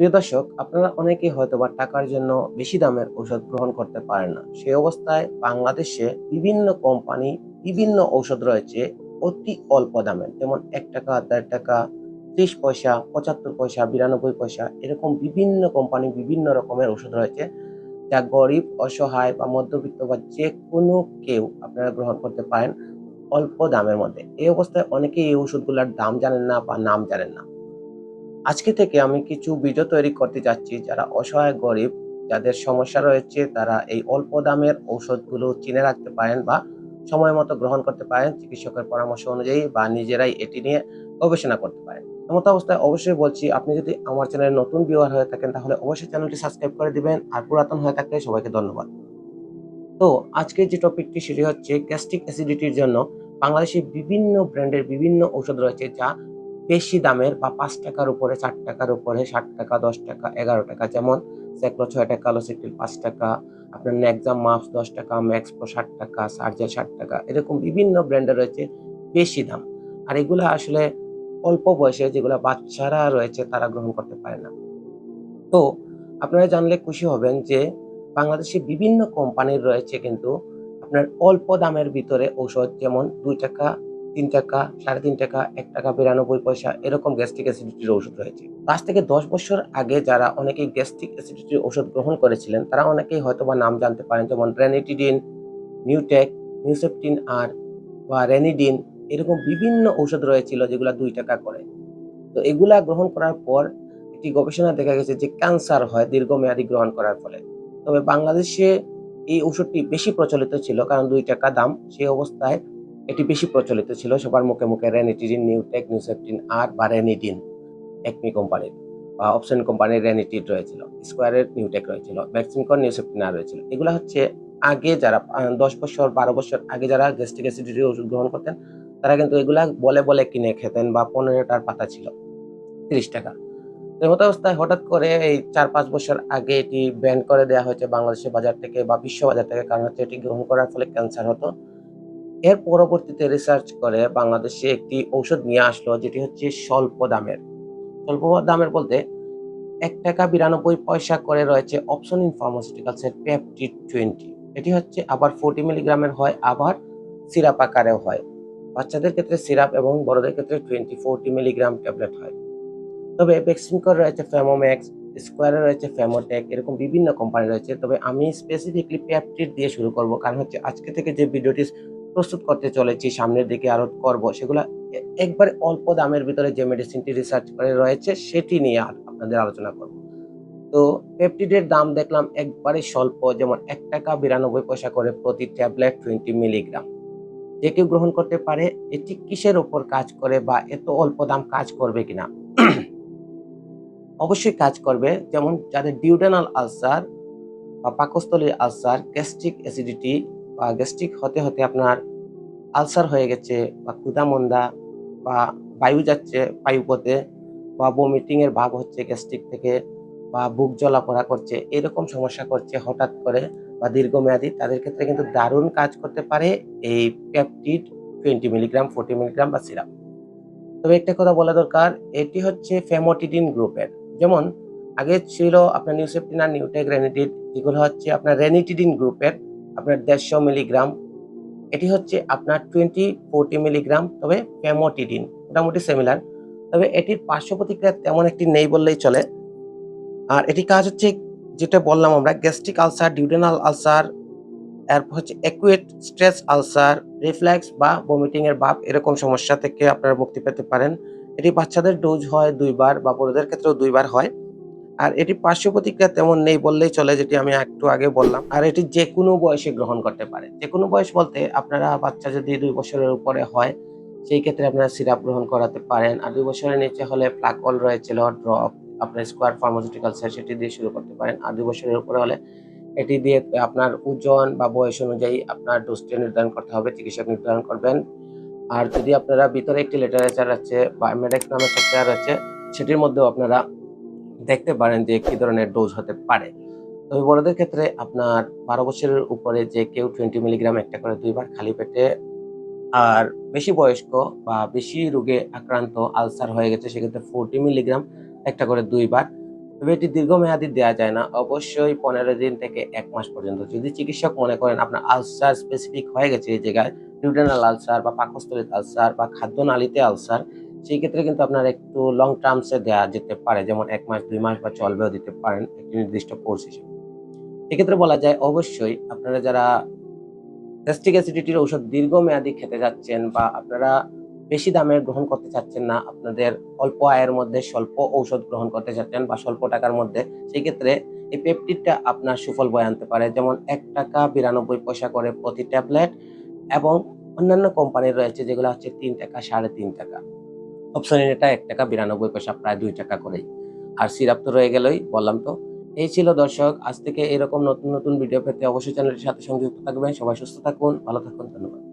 প্রিয় দর্শক, আপনারা অনেকেই হয়তো বা টাকার জন্য বেশি দামের ঔষধ গ্রহণ করতে পারেন না। সেই অবস্থায় বাংলাদেশে বিভিন্ন কোম্পানি বিভিন্ন ঔষধ রয়েছে অতি অল্প দামের যেমন এক টাকা, দেড় টাকা, ত্রিশ পয়সা, পঁচাত্তর পয়সা, বিরানব্বই পয়সা, এরকম বিভিন্ন কোম্পানি বিভিন্ন রকমের ওষুধ রয়েছে যা গরিব, অসহায় বা মধ্যবিত্ত বা যে কোনো কেউ আপনারা গ্রহণ করতে পারেন অল্প দামের মধ্যে। এই অবস্থায় অনেকেই এই ওষুধগুলোর দাম জানেন না বা নাম জানেন না। আজকে থেকে আমি কিছু ভিডিও তৈরি করতে যাচ্ছি যারা অসহায়, গরিব, যাদের সমস্যা রয়েছে, তারা এই অল্প দামের ঔষধগুলো চিনে রাখতে পারেন বা সময় মতো গ্রহণ করতে পারেন, চিকিৎসকের পরামর্শ অনুযায়ী বা নিজেরাই এটি নিয়ে গবেষণা করতে পারেন। এমত অবস্থায় অবশ্যই বলছি, আপনি যদি আমার চ্যানেলে নতুন ভিউয়ার হয়ে থাকেন, তাহলে অবশ্যই চ্যানেলটি সাবস্ক্রাইব করে দিবেন আর পুরাতন হয়ে থাকলে সবাইকে ধন্যবাদ। তো আজকে যে টপিকটি সেটি হচ্ছে গ্যাস্ট্রিক অ্যাসিডিটির জন্য বাংলাদেশে বিভিন্ন ব্র্যান্ডের বিভিন্ন ঔষধ রয়েছে, যা বেশি দামের বা পাঁচ টাকার উপরে, চার টাকার উপরে, ষাট টাকা, দশ টাকা, এগারো টাকা যেমন সেক্লো ছয় টাকা লোসিটিল পাঁচ টাকা, আপনার ন্যাকজাম মাপস দশ টাকা ম্যাক্স প্রো ষাট টাকা সার্জেল ষাট টাকা, এরকম বিভিন্ন ব্র্যান্ডের রয়েছে বেশি দাম। আর এগুলো আসলে অল্প বয়সে যেগুলো বাচ্চারা রয়েছে তারা গ্রহণ করতে পারে না। তো আপনারা জানলে খুশি হবেন যে বাংলাদেশে বিভিন্ন কোম্পানির রয়েছে কিন্তু আপনার অল্প দামের ভিতরে ঔষধ যেমন দুই টাকা তিন টাকা, সাড়ে তিন টাকা, এক টাকা, বিরানব্বই পয়সা এরকম গ্যাস্ট্রিক অ্যাসিডিটির ওষুধ রয়েছে। পাঁচ থেকে দশ বছর আগে যারা অনেকেই গ্যাস্ট্রিক অ্যাসিডিটির ওষুধ গ্রহণ করেছিলেন, তারা অনেকেই হয়তো বা নাম জানতে পারেন, যেমন রেনিটিডিন নিউটেক নিউসেপটিন আর বা রেনিডিন এরকম বিভিন্ন ঔষধ রয়েছিল যেগুলো দুই টাকা করে। তো এগুলা গ্রহণ করার পর একটি গবেষণা দেখা গেছে যে ক্যান্সার হয় দীর্ঘমেয়াদী গ্রহণ করার ফলে। তবে বাংলাদেশে এই ওষুধটি বেশি প্রচলিত ছিল কারণ দুই টাকা দাম, সেই অবস্থায় এটি বেশি প্রচলিত ছিল, সবার মুখে মুখে রেনিটিডিন, নিউটেক, নিউসেপটিন আর বা রেনিডিন একমি কোম্পানির বা অপশন কোম্পানির রেনিটিড রয়েছিল, স্কোয়ারের নিউটেক রয়েছিল, ম্যাক্সিমকন, নিউসেপটিন আর রয়েছিল। এগুলো হচ্ছে আগে যারা দশ বছর, বারো বছর আগে যারা গ্যাস্ট্রিক অ্যাসিডিটির ওষুধ গ্রহণ করতেন, তারা কিন্তু এগুলা বলে বলে কিনে খেতেন বা পনেরোটার পাতা ছিল, তিরিশ টাকা। এমত অবস্থায় হঠাৎ করে এই চার পাঁচ বছর আগে এটি ব্যান করে দেওয়া হয়েছে বাংলাদেশের বাজার থেকে বা বিশ্ব বাজার থেকে, কারণ হচ্ছে এটি গ্রহণ করার ফলে ক্যান্সার হতো। এর পরবর্তীতে রিসার্চ করে বাংলাদেশে একটি ঔষধ নিয়ে আসলো, যেটি হচ্ছে স্বল্প দামের। স্বল্প দামের বলতে এক টাকা বিরানব্বই পয়সা করে রয়েছে অপশন ইন ফার্মাসিউটিক্যালসের পেপটিড টোয়েন্টি এটি হচ্ছে আবার ফোর্টি মিলিগ্রামের হয়, আবার সিরাপ আকারেও হয়। বাচ্চাদের ক্ষেত্রে সিরাপ এবং বড়দের ক্ষেত্রে টোয়েন্টি ফোরটি মিলিগ্রাম ট্যাবলেট হয়। তবে ভ্যাকসিনকর রয়েছে ফ্যামোম্যাক্স স্কোয়ারে রয়েছে ফ্যামোটেক এরকম বিভিন্ন কোম্পানি রয়েছে। তবে আমি স্পেসিফিকলি প্যাপটিড দিয়ে শুরু করব, কারণ হচ্ছে আজকে থেকে যে ভিডিওটি প্রস্তুত করতে চলেছি, সামনের দিকে আরও করব। সেগুলো একবারে অল্প দামের ভিতরে যে মেডিসিনটি রিসার্চ করে রয়েছে, সেটি নিয়ে আপনাদের আলোচনা করব। তো পেপটিডের দাম দেখলাম একবারে স্বল্প, যেমন এক টাকা বিরানব্বই পয়সা করে প্রতি ট্যাবলেট টোয়েন্টি মিলিগ্রাম যে কেউ গ্রহণ করতে পারে, এটি কিসের ওপর কাজ করে বা এত অল্প দাম কাজ করবে কিনা? অবশ্যই কাজ করবে, যেমন যাদের ডিউডেনাল আলসার বা পাকস্থলীর আলসার গ্যাস্ট্রিক অ্যাসিডিটি বা গ্যাস্ট্রিক হতে হতে আপনার আলসার হয়ে গেছে বা ক্ষুধামন্দা বা বায়ু যাচ্ছে বায়ুপথে বা বমিটিং এর ভাব হচ্ছে গ্যাস্ট্রিক থেকে বা বুক জ্বলাপোড়া করছে, এরকম সমস্যা করছে হঠাৎ করে বা দীর্ঘমেয়াদী, তাদের ক্ষেত্রে কিন্তু দারুণ কাজ করতে পারে এই Peptid twenty milligram forty milligram বা সিরাপ তবে একটা কথা বলা দরকার, এটি হচ্ছে ফেমোটিডিন গ্রুপের যেমন, আগে ছিল আপনার নিউসেপটিন আর নিউটেক রেনিটিড যেগুলো হচ্ছে আপনার রেনিটিডিন গ্রুপের আপনার দেড়শো মিলিগ্রাম। এটি হচ্ছে আপনার টোয়েন্টি ফোরটি মিলিগ্রাম, তবে ফেমোটিডিন, মোটামুটি সিমিলার তবে এটির পার্শ্ব প্রতিক্রিয়া তেমন একটি নেই বললেই চলে। আর এটি কাজ হচ্ছে যেটা বললাম আমরা, গ্যাস্ট্রিক আলসার, ডিউডেনাল আলসার, এরপর হচ্ছে অ্যাকুয়েট স্ট্রেস আলসার রিফ্লেক্স বা ভমিটিং এর ভাব এরকম সমস্যা থেকে আপনারা মুক্তি পেতে পারেন। এটি বাচ্চাদের ডোজ হয় দুইবার বা বড়দের ক্ষেত্রেও দুইবার হয়। আর এটি পার্শ্ব প্রতিক্রিয়া তেমন নেই বললেই চলে, যেটি আমি একটু আগে বললাম। আর এটি যে কোনো বয়সে গ্রহণ করতে পারে। যে কোনো বয়স বলতে আপনারা বাচ্চা যদি দুই বছরের উপরে হয়, সেই ক্ষেত্রে আপনারা সিরাপ গ্রহণ করাতে পারেন। আর দুই বছরের নিচে হলে প্লাকল রয়েছিল ড্রপ আপনার স্কোয়ার ফার্মাসিউটিক্যালস সেটি দিয়ে শুরু করতে পারেন। আর দুই বছরের উপরে হলে এটি দিয়ে আপনার ওজন বা বয়স অনুযায়ী আপনার ডোজটি নির্ধারণ করতে হবে, চিকিৎসক নির্ধারণ করবেন। আর যদি আপনারা ভিতরে একটি লিটারেচার আছে বা মেডেক্স নামের সফটওয়্যার আছে, সেটির মধ্যেও আপনারা দেখতে পারেন যে কি ধরনের ডোজ হতে পারে। তবে বড়দের ক্ষেত্রে আপনার বারো বছরের উপরে যে কেউ টোয়েন্টি মিলিগ্রাম একটা করে দুইবার খালি পেটে আর বেশি বয়স্ক বা বেশি রোগে আক্রান্ত, আলসার হয়ে গেছে, সেক্ষেত্রে ফোরটি মিলিগ্রাম একটা করে দুইবার। তবে এটি দীর্ঘমেয়াদী দেওয়া যায় না। অবশ্যই পনেরো দিন থেকে এক মাস পর্যন্ত। যদি চিকিৎসক মনে করেন আপনার আলসার স্পেসিফিক হয়ে গেছে এই জায়গায় নিউট্রেনাল আলসার বা পাকস্থলিত আলসার বা খাদ্যনালীতে আলসার সেই ক্ষেত্রে কিন্তু আপনার একটু লং টার্মসে দেওয়া যেতে পারে, যেমন এক মাস, দুই মাস বা চলবেও দিতে পারেন একটি নির্দিষ্ট কোর্স হিসেবে। এক্ষেত্রে বলা যায় অবশ্যই আপনারা যারা গ্যাস্ট্রিক অ্যাসিডিটির ঔষধ দীর্ঘমেয়াদী খেতে যাচ্ছেন বা আপনারা বেশি দামের গ্রহণ করতে চাচ্ছেন না, আপনাদের অল্প আয়ের মধ্যে স্বল্প ঔষধ গ্রহণ করতে চাচ্ছেন বা স্বল্প টাকার মধ্যে, সেই ক্ষেত্রে এই পেপটিডটা আপনার সুফল বয়ে আনতে পারে। যেমন এক টাকা বিরানব্বই পয়সা করে প্রতি ট্যাবলেট এবং অন্যান্য কোম্পানির রয়েছে যেগুলো হচ্ছে তিন টাকা, সাড়ে তিন টাকা। অপশন এটা এক টাকা, বিরানব্বই পয়সা, প্রায় দুই টাকা করেই। আর সিরাপ তো রয়ে গেলই, বললাম তো। এই ছিল দর্শক, আজ থেকে এরকম নতুন নতুন ভিডিও পেতে অবশ্যই চ্যানেলটির সাথে সংযুক্ত থাকবেন। সবাই সুস্থ থাকুন, ভালো থাকুন, ধন্যবাদ।